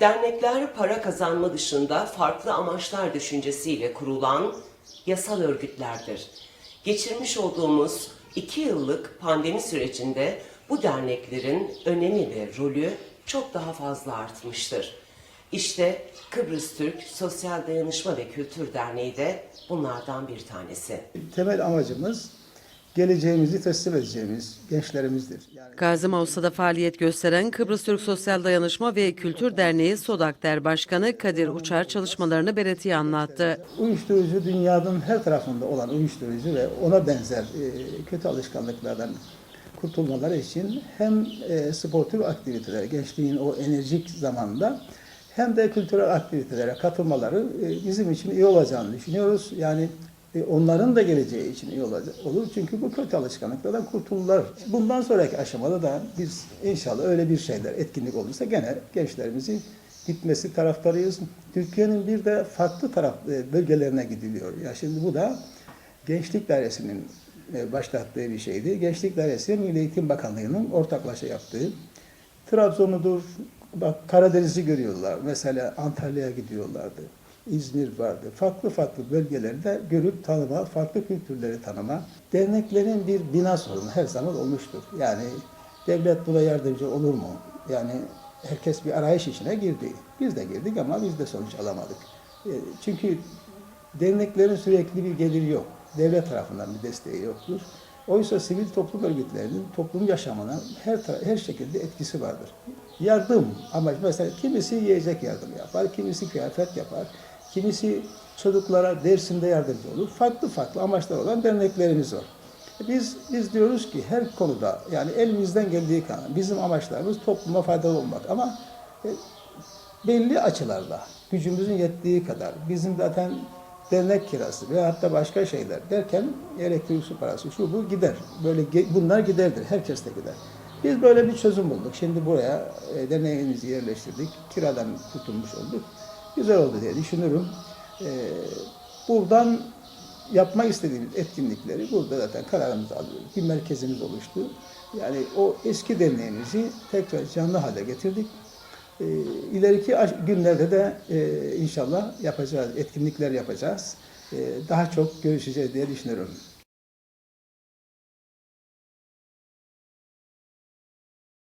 Dernekler para kazanma dışında farklı amaçlar düşüncesiyle kurulan yasal örgütlerdir. Geçirmiş olduğumuz iki yıllık pandemi sürecinde bu derneklerin önemi ve rolü çok daha fazla artmıştır. İşte Kıbrıs Türk Sosyal Dayanışma ve Kültür Derneği de bunlardan bir tanesi. Temel amacımız geleceğimizi teslim edeceğimiz gençlerimizdir. Yani Gazi Mavsa'da faaliyet gösteren Kıbrıs Türk Sosyal Dayanışma ve Kültür Derneği Sodakter Başkanı Kadir Uçar çalışmalarını Beretti'ye anlattı. uyuşturucu dünyanın her tarafında olan uyuşturucu ve ona benzer e, kötü alışkanlıklardan kurtulmaları için hem e, sportif aktiviteler, gençliğin o enerjik zamanda hem de kültürel aktivitelere katılmaları e, bizim için iyi olacağını düşünüyoruz. Yani e, onların da geleceği için iyi olacak, olur. Çünkü bu kötü alışkanlıklardan kurtulurlar. Bundan sonraki aşamada da biz inşallah öyle bir şeyler, etkinlik olursa gene gençlerimizi gitmesi taraftarıyız. Türkiye'nin bir de farklı taraf e, bölgelerine gidiliyor. Ya şimdi bu da Gençlik Dairesi'nin e, başlattığı bir şeydi. Gençlik Dairesi Milli Eğitim Bakanlığı'nın ortaklaşa yaptığı Trabzon'udur, bak Karadeniz'i görüyorlar. Mesela Antalya'ya gidiyorlardı. İzmir vardı. Farklı farklı bölgelerde görüp tanıma, farklı kültürleri tanıma. Derneklerin bir bina sorunu her zaman olmuştur. Yani devlet buna yardımcı olur mu? Yani herkes bir arayış içine girdi. Biz de girdik ama biz de sonuç alamadık. E, Çünkü derneklerin sürekli bir geliri yok. Devlet tarafından bir desteği yoktur. Oysa sivil toplum örgütlerinin toplum yaşamına her her şekilde etkisi vardır. Yardım ama mesela kimisi yiyecek yardım yapar, kimisi kıyafet yapar, kimisi çocuklara dersinde yardımcı olur. Farklı farklı amaçlar olan derneklerimiz var. Biz biz diyoruz ki her konuda yani elimizden geldiği kadar bizim amaçlarımız topluma faydalı olmak ama e, belli açılarla gücümüzün yettiği kadar bizim zaten dernek kirası ve hatta başka şeyler derken elektrik su parası şu bu gider. Böyle bunlar giderdir. Herkes de gider. Biz böyle bir çözüm bulduk. Şimdi buraya e, derneğimizi yerleştirdik. Kiradan kurtulmuş olduk. Güzel oldu diye düşünüyorum. E, buradan yapmak istediğimiz etkinlikleri burada zaten kararımızı alıyoruz. Bir merkezimiz oluştu. Yani o eski derneğimizi tekrar canlı hale getirdik. Ee, ileriki günlerde de e, inşallah yapacağız, etkinlikler yapacağız. Ee, daha çok görüşeceğiz diye düşünüyorum.